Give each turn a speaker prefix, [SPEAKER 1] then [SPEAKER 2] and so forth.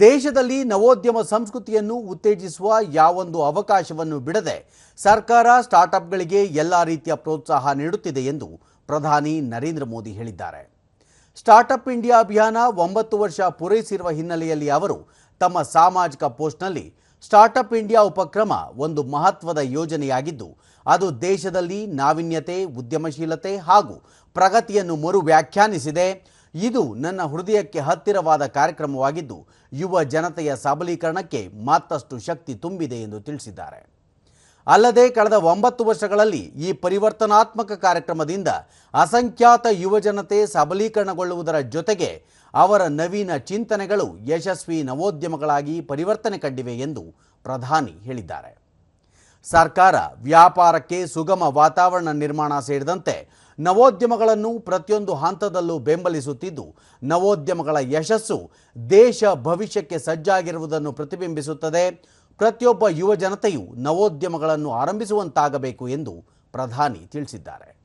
[SPEAKER 1] ದೇಶದಲ್ಲಿ ನವೋದ್ಯಮ ಸಂಸ್ಕೃತಿಯನ್ನು ಉತ್ತೇಜಿಸುವ ಯಾವೊಂದು ಅವಕಾಶವನ್ನು ಬಿಡದೆ ಸರ್ಕಾರ ಸ್ಟಾರ್ಟ್ಅಪ್ಗಳಿಗೆ ಎಲ್ಲ ರೀತಿಯ ಪ್ರೋತ್ಸಾಹ ನೀಡುತ್ತಿದೆ ಎಂದು ಪ್ರಧಾನಿ ನರೇಂದ್ರ ಮೋದಿ ಹೇಳಿದ್ದಾರೆ. ಸ್ಟಾರ್ಟ್ಅಪ್ ಇಂಡಿಯಾ ಅಭಿಯಾನ ಒಂಬತ್ತು ವರ್ಷ ಪೂರೈಸಿರುವ ಹಿನ್ನೆಲೆಯಲ್ಲಿ ಅವರು ತಮ್ಮ ಸಾಮಾಜಿಕ ಪೋಸ್ಟ್ನಲ್ಲಿ ಸ್ಟಾರ್ಟ್ಅಪ್ ಇಂಡಿಯಾ ಉಪಕ್ರಮ ಒಂದು ಮಹತ್ವದ ಯೋಜನೆಯಾಗಿದ್ದು, ಅದು ದೇಶದಲ್ಲಿ ನಾವೀನ್ಯತೆ, ಉದ್ಯಮಶೀಲತೆ ಹಾಗೂ ಪ್ರಗತಿಯನ್ನು ಮರು ವ್ಯಾಖ್ಯಾನಿಸಿದೆ ಇದು ನನ್ನ ಹೃದಯಕ್ಕೆ ಹತ್ತಿರವಾದ ಕಾರ್ಯಕ್ರಮವಾಗಿದ್ದು, ಯುವ ಜನತೆಯ ಸಬಲೀಕರಣಕ್ಕೆ ಮತ್ತಷ್ಟು ಶಕ್ತಿ ತುಂಬಿದೆ ಎಂದು ತಿಳಿಸಿದ್ದಾರೆ. ಅಲ್ಲದೆ, ಕಳೆದ ಒಂಬತ್ತು ವರ್ಷಗಳಲ್ಲಿ ಈ ಪರಿವರ್ತನಾತ್ಮಕ ಕಾರ್ಯಕ್ರಮದಿಂದ ಅಸಂಖ್ಯಾತ ಯುವಜನತೆ ಸಬಲೀಕರಣಗೊಳ್ಳುವುದರ ಜೊತೆಗೆ ಅವರ ನವೀನ ಚಿಂತನೆಗಳು ಯಶಸ್ವಿ ನವೋದ್ಯಮಗಳಾಗಿ ಪರಿವರ್ತನೆ ಕಂಡಿವೆ ಎಂದು ಪ್ರಧಾನಿ ಹೇಳಿದ್ದಾರೆ. ಸರ್ಕಾರ ವ್ಯಾಪಾರಕ್ಕೆ ಸುಗಮ ವಾತಾವರಣ ನಿರ್ಮಾಣ ಸೇರಿದಂತೆ ನವೋದ್ಯಮಗಳನ್ನು ಪ್ರತಿಯೊಂದು ಹಂತದಲ್ಲೂ ಬೆಂಬಲಿಸುತ್ತಿದ್ದು, ನವೋದ್ಯಮಗಳ ಯಶಸ್ಸು ದೇಶ ಭವಿಷ್ಯಕ್ಕೆ ಸಜ್ಜಾಗಿರುವುದನ್ನು ಪ್ರತಿಬಿಂಬಿಸುತ್ತದೆ. ಪ್ರತಿಯೊಬ್ಬ ಯುವ ಜನತೆಯು ನವೋದ್ಯಮಗಳನ್ನು ಆರಂಭಿಸುವಂತಾಗಬೇಕು ಎಂದು ಪ್ರಧಾನಿ ತಿಳಿಸಿದ್ದಾರೆ.